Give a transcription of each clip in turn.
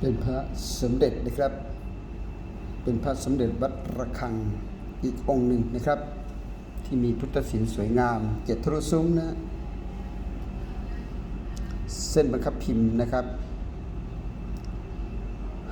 เป็นพระสมเด็จนะครับ เป็นพระสมเด็จวัดระฆังอีกองค์หนึ่งนะครับ ที่มีพุทธศิลป์สวยงามเจ็ดทรุซุ้มนะเส้นบังคับพิมพ์นะครับ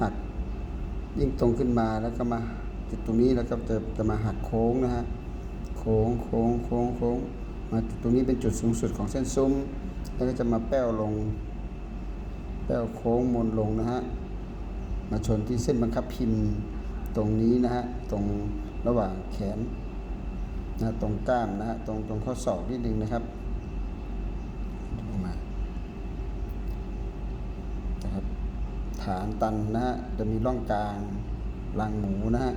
หักยิ่งตรงขึ้นมาแล้วก็มาจุดตรงนี้แล้วก็จะจะมาหักโค้งนะฮะโค้งโค้งโค้งโค้งมาจุดตรงนี้เป็นจุดสูงสุดของเส้นซุ้ม แล้วก็จะมาแป้วลง แป้วโค้งมนลงนะฮะ มาชนที่เส้นบังคับพิมพ์ตรงนี้นะฮะตรงระหว่างแขนนะตรงกล้ามนะฮะตรงตรงข้อศอกนิดนึงนะครับมานะครับฐานตันนะฮะจะมีร่องกลางรางหมูนะฮะ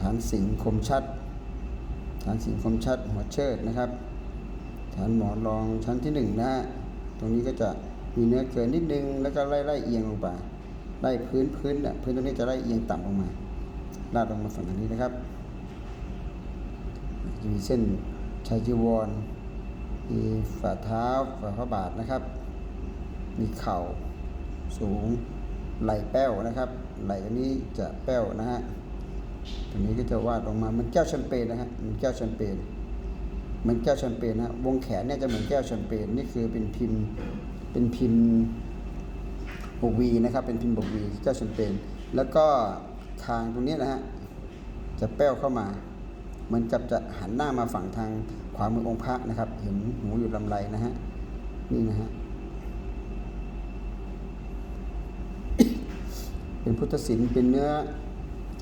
ฐานสิงคมชัด ฐานสิงคมชัดหัวเชิดนะครับ ฐานหมอนรองชั้นที่หนึ่งนะฮะตรงนี้ก็จะมีเนื้อเกินนิดนึงแล้วก็ไล่ไล่เอียงลงไป ไล่พื้นพื้นอะพื้นตรงนี้จะไล่เอียงต่ำลงมาลาดลงมาฝั่งนี้นะครับจะมีเส้นชายจีวรมีฝ่าเท้าฝ่าพระบาทนะครับ มีเข่าสูงไหล่แป้วนะครับ ไหล่อันนี้จะแป้วนะฮะตรงนี้ก็จะวาดลงมามันแก้วแชมเปญนะฮะมันแก้วแชมเปญมันแก้วแชมเปญนะฮะวงแขนเนี่ยจะเหมือนแก้วแชมเปญนี่คือเป็นพิมพ์เป็นพิมพ์ บกวีนะครับ เป็นพิมพ์บกวีแก้วแชมเปญแล้วก็คางตรงนี้นะฮะจะแป้วเข้ามาเหมือนกับจะหันหน้ามาฝั่งทางขวามือองค์พระนะครับ เห็นหูอยู่ลำไรนะฮะนี่นะฮะเป็นพุทธศิลป์เป็นเนื้อ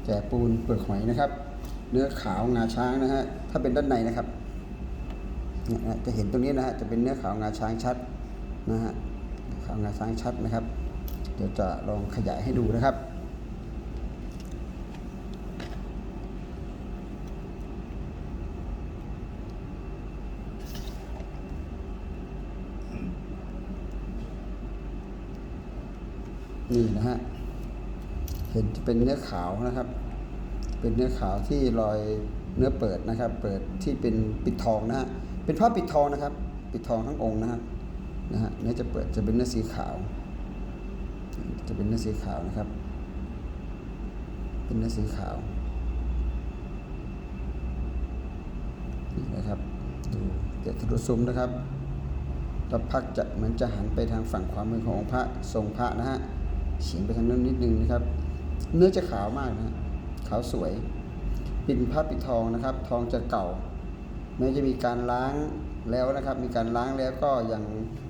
แก่ปูนเปลือกหอยนะครับ เนื้อขาวงาช้างนะฮะถ้าเป็นด้านในนะครับเนี่ยจะเห็นตรงนี้นะฮะจะเป็นเนื้อขาวงาช้างชัดนะฮะขาวงาช้างชัดนะครับ เดี๋ยวจะลองขยายให้ดูนะครับ นี่นะฮะ เห็นจะเป็นเนื้อขาวนะครับ เป็นเนื้อขาวที่รอยเนื้อเปิดนะครับ เปิดที่เป็นปิดทองนะฮะ เป็นผ้าปิดทองนะครับ ปิดทองทั้งองค์นะฮะนะฮะเนื้อจะเปิดจะเป็นเนื้อสีขาว จะเป็นเนื้อสีขาวนะครับ เป็นเนื้อสีขาวนี่นะครับดูเดี๋ยวทะลุซุ้มนะครับแล้วพักจะเหมือนจะหันไปทางฝั่งขวามือขององค์พระทรงพระนะฮะเฉียงไปทางนั้นนิดนึงนะครับ เนื้อจะขาวมากนะขาวสวยปิดผ้าปิดทองนะครับ ทองจะเก่าแม้จะมีการล้างแล้วนะครับ มีการล้างแล้วก็ยัง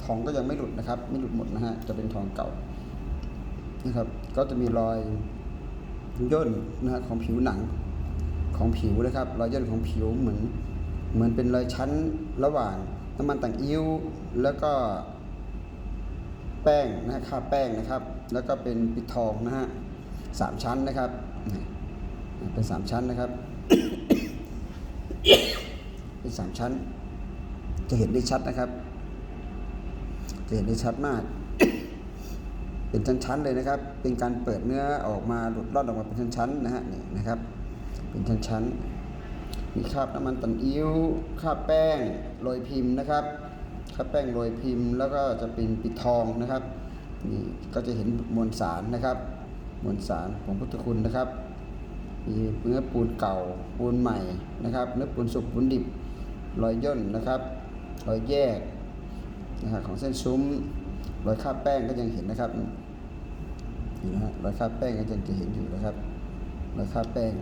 ทองก็ยังไม่หลุดนะครับ ไม่หลุดหมดนะฮะจะเป็นทองเก่า นะครับ ก็จะมีรอยย่นนะฮะของผิวหนังของผิวนะครับ รอยย่นของผิวเหมือนเหมือนเป็นรอยชั้นระหว่างน้ำมันต่างอิ้วแล้วก็แป้งนะฮะคาบแป้งนะครับ แล้วก็เป็นปิดทองนะฮะสามชั้นนะครับเป็นสามชั้นนะครับ เป็นสามชั้น จะเห็นได้ชัดนะครับ จะเห็นได้ชัดมาก เป็นชั้นๆเลยนะครับ เป็นการเปิดเนื้อออกมาหลุดรอดออกมาเป็นชั้นๆนะฮะนี่นะครับ เป็นชั้นๆมีคราบน้ำมันตันอิ้วคราบแป้งโรยพิมพ์นะครับคราบแป้งโรยพิมพ์ แล้วก็จะเป็นปิดทองนะครับนี่ก็จะเห็นมวลสารนะครับ มวลสารของพุทธคุณนะครับ มีเนื้อปูนเก่าปูนใหม่นะครับ เนื้อปูนสุกปูนดิบรอยย่นนะครับรอยแยกนะครับของเส้นซุ้ม รอยคราบแป้งก็ยังเห็นนะครับนี่นะฮะรอยคราบแป้งก็ยังจะเห็นอยู่นะครับรอยคราบแป้ง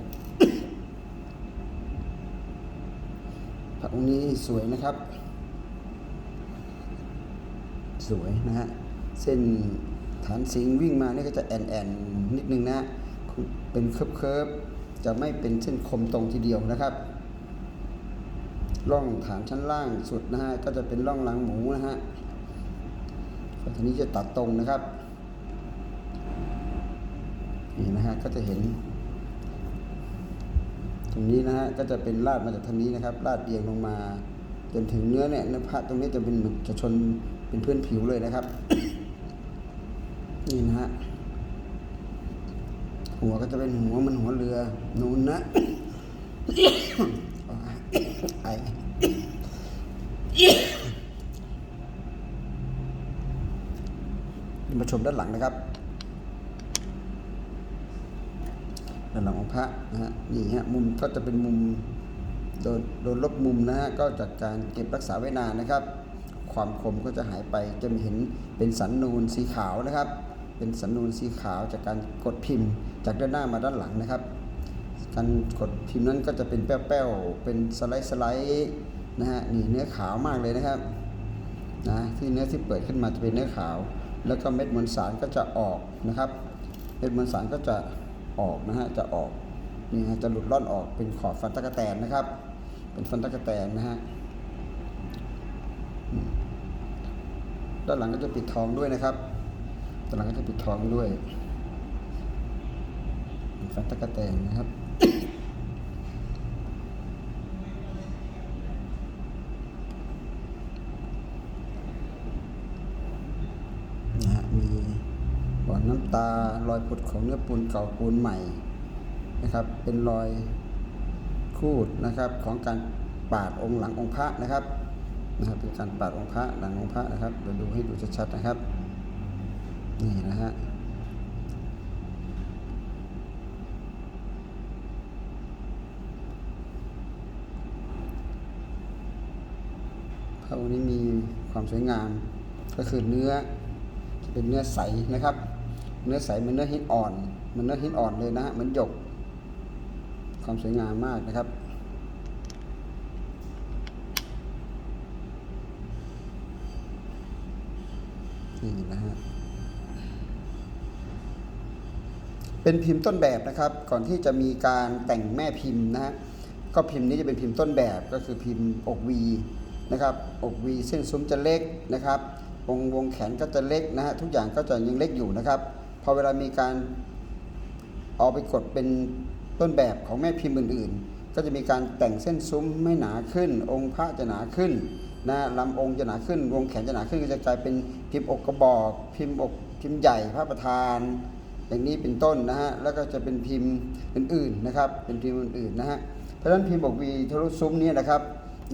พระองค์นี้สวยนะครับ สวยนะฮะเส้นฐานสิงห์วิ่งมานี่ก็จะแอนแอนนิดนึงนะเป็นเคิร์ฟเคิร์ฟจะไม่เป็นเส้นคมตรงทีเดียวนะครับร่องฐานชั้นล่างสุดนะฮะก็จะเป็นร่องหลังหมูนะฮะ ทีนี้จะตัดตรงนะครับนี่นะฮะก็จะเห็น ตรงนี้นะฮะก็จะเป็นลาดมาจากทางนี้นะครับ ลาดเอียงลงมา จนถึงเนื้อเนี่ยเนื้อพระตรงนี้จะเป็นจะชนเป็นเพื้นผิวเลยนะครับ นี่นะฮะหัวก็จะเป็นหัวมันหัวเรือนูนนะไอ มาชมด้านหลังนะครับ ด้านหลังของพระนะฮะนี่ฮะมุมก็จะเป็นมุมโดนโดนลบมุมนะฮะก็จากการเก็บรักษาไว้นานนะครับ ความคมก็จะหายไปจะมีเห็นเป็นสันนูนสีขาวนะครับ เป็นสันนูนสีขาวจากการกดพิมพ์ จากด้านหน้ามาด้านหลังนะครับ การกดพิมพ์นั้นก็จะเป็นแป้วๆเป็นสไลด์สไลด์นะฮะนี่เนื้อขาวมากเลยนะครับนะที่เนื้อที่เปิดขึ้นมาจะเป็นเนื้อขาว แล้วก็เม็ดมวลสารก็จะออกนะครับ เม็ดมวลสารก็จะออกนะฮะจะออกนี่ฮะจะหลุดล่อนออกเป็นขอบฟันตะกแตนนะครับ เป็นฟันตะกแตนนะฮะด้านหลังก็จะปิดทองด้วยนะครับด้านหลังก็จะปิดทองด้วยฟันตะกแตนนะครับ นะฮะมี บ่อนน้ำตารอยผุดของเนื้อปูนเก่าปูนใหม่นะครับ เป็นรอยคูดนะครับของการปาดองค์หลังองค์พระนะครับนะครับเป็นการปาดองค์พระหลังองค์พระนะครับเราดูให้ดูชัดๆนะครับ นี่นะฮะพระองค์นี้มีความสวยงามก็คือเนื้อจะเป็นเนื้อใสนะครับ เนื้อใสเหมือนเนื้อหินอ่อนเหมือนเนื้อหินอ่อนเลยนะฮะเหมือนหยก ความสวยงามมากนะครับนี่นะฮะเป็นพิมพ์ต้นแบบนะครับ ก่อนที่จะมีการแต่งแม่พิมพ์นะฮะก็พิมพ์นี้จะเป็นพิมพ์ต้นแบบก็คือพิมพ์อกวีนะครับอกวีเส้นซุ้มจะเล็กนะครับวงวงแขนก็จะเล็กนะฮะทุกอย่างก็จะยังเล็กอยู่นะครับ อเวลามีการเอาไปกดเป็นต้นแบบของแม่พิมพ์อื่นๆ ก็จะมีการแต่งเส้นซุ้มไม่หนาขึ้น องค์พระจะหนาขึ้นนะลำองค์จะหนาขึ้น วงแขนจะหนาขึ้นก็จะกลายเป็นพิมพ์อกกระบอก พิมพ์อกพิมพ์ใหญ่พระประธาน อย่างนี้เป็นต้นนะฮะแล้วก็จะเป็นพิมพ์อื่นๆนะครับ เป็นพิมพ์อื่นๆนะฮะเพราะฉะนั้นพิมพ์อกวีทะลุซุ้มเนี่ยนะครับ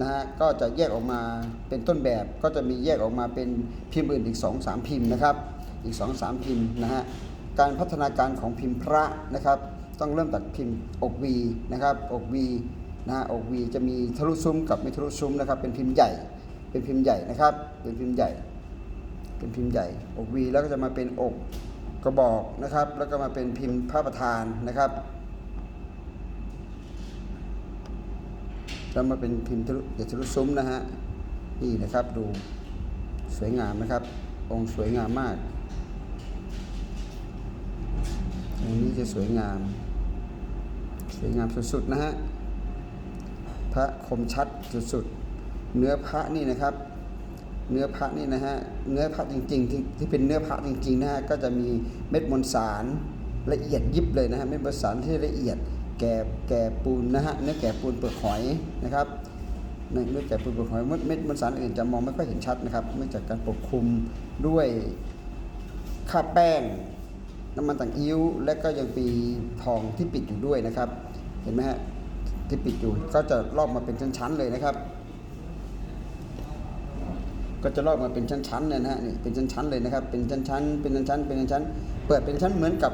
นะฮะก็จะแยกออกมาเป็นต้นแบบก็จะมีแยกออกมาเป็นพิมพ์อื่นอีก2อสามพิมพ์นะครับ อีก2อสามพิมพ์นะฮะการพัฒนาการของพิมพ์พระนะครับ ต้องเริ่มจากพิมพ์อกวีนะครับอกวีนะฮะอกวีจะมีทะลุซุ้มกับไม่ทะลุซุ้มนะครับ เป็นพิมพ์ใหญ่ เป็นพิมพ์ใหญ่นะครับ เป็นพิมพ์ใหญ่ เป็นพิมพ์ใหญ่อกวีแล้วก็จะมาเป็นอกกระบอกนะครับ แล้วก็มาเป็นพิมพ์พระประธานนะครับแล้วมาเป็นพิมพ์ทะลุเดี๋ยวทะลุซุ้มนะฮะนี่นะครับดูสวยงามนะครับ องค์สวยงามมาก องค์นี้จะสวยงาม สวยงามสุดๆนะฮะ พระคมชัดสุดๆ เนื้อพระนี่นะครับ เนื้อพระนี่นะฮะ เนื้อพระจริงๆที่ที่เป็นเนื้อพระจริงๆนะฮะ ก็จะมีเม็ดมวลสารละเอียดยิบเลยนะฮะ เม็ดมวลสารที่ละเอียดแก่แก่ปูนนะฮะ เนื้อแก่ปูนเปลือกหอยนะครับเนื้อแก่ปูนเปลือกหอยเม็ดเม็ดมวลสารอื่นจะมองไม่ค่อยเห็นชัดนะครับ เนื่องจากการปกคลุมด้วยค่าแป้ง น้ำมันต่างอิ้ว และก็ยังปีทองที่ปิดอยู่ด้วยนะครับ เห็นไหมฮะที่ปิดอยู่ก็จะลอกมาเป็นชั้นๆเลยนะครับ ก็จะลอกมาเป็นชั้นๆเนี่ยนะฮะนี่เป็นชั้นๆเลยนะครับ เป็นชั้นๆเป็นชั้นๆเป็นชั้นๆเปิดเป็นชั้นเหมือนกับ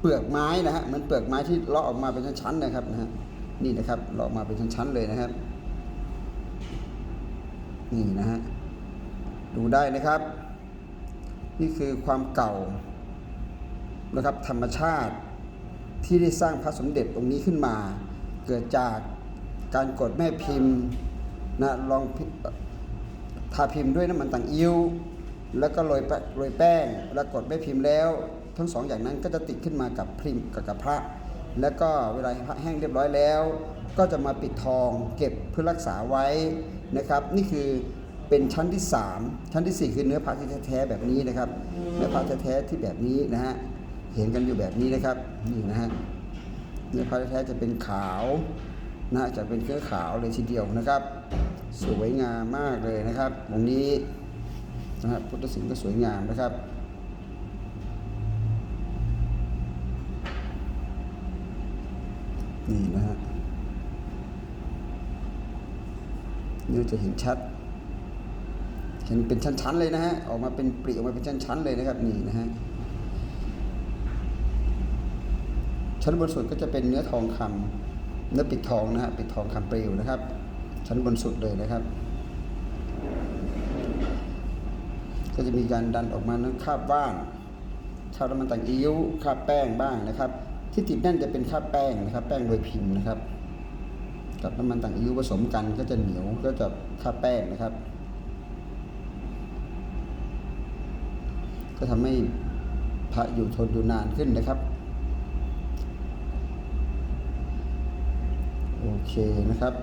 เปลือกไม้นะฮะเหมือนเปลือกไม้ที่ลาะออกมาเป็นชั้นๆนะครับนะฮะนี่นะครับลออกมาเป็นชั้นๆเลยนะครับ นี่นะฮะดูได้นะครับ นี่คือความเก่า นะครับธรรมชาติที่ได้สร้างพระสมเด็จองค์นี้ขึ้นมา เกิดจากการกดแม่พิมพ์นะลองทาพิมพ์ด้วยน้ำมันต่างอิ้วแล้วก็โรยแป้งโรยแป้งแล้วกดแม่พิมพ์แล้ว ทั้งสองอย่างนั้นก็จะติดขึ้นมากับพิมพ์กับพระ แล้วก็เวลาพระแห้งเรียบร้อยแล้ว ก็จะมาปิดทองเก็บเพื่อรักษาไว้นะครับ นี่คือเป็นชั้นที่ 3 ชั้นทีสี่4 คือเนื้อพระที่แท้ๆแบบนี้นะครับ เนื้อพระแท้ๆที่แบบนี้นะฮะ เห็นกันอยู่แบบนี้นะครับนี่นะฮะเนื้อพระแท้ๆจะเป็นขาวนะจะเป็นเนื้อขาวเลยทีเดียวนะครับ สวยงามมากเลยนะครับตรงนี้นะฮะพุทธศิลป์ก็สวยงามนะครับนี่นะฮะเนื้อจะเห็นชัด เห็นเป็นชั้นๆเลยนะฮะออกมาเป็นปริออกมาเป็นชั้นๆเลยนะครับนี่นะฮะ ชั้นบนสุดก็จะเป็นเนื้อทองคำเนื้อปิดทองนะฮะปิดทองคำเปลวนะครับ ชั้นบนสุดเลยนะครับ ก็จะมีการดันออกมานั้นคราบว่านคาบน้ำมันต่างอิ้วคราบแป้งบ้างนะครับ ที่ติดแน่นจะเป็นคราบแป้งนะครับ แป้งโดยพิมพ์นะครับ กับน้ำมันต่างอิ้วผสมกันก็จะเหนียวก็จะคราบแป้งนะครับ ก็ทำให้พระอยู่ทนอยู่นานขึ้นนะครับ โอเคนะครับ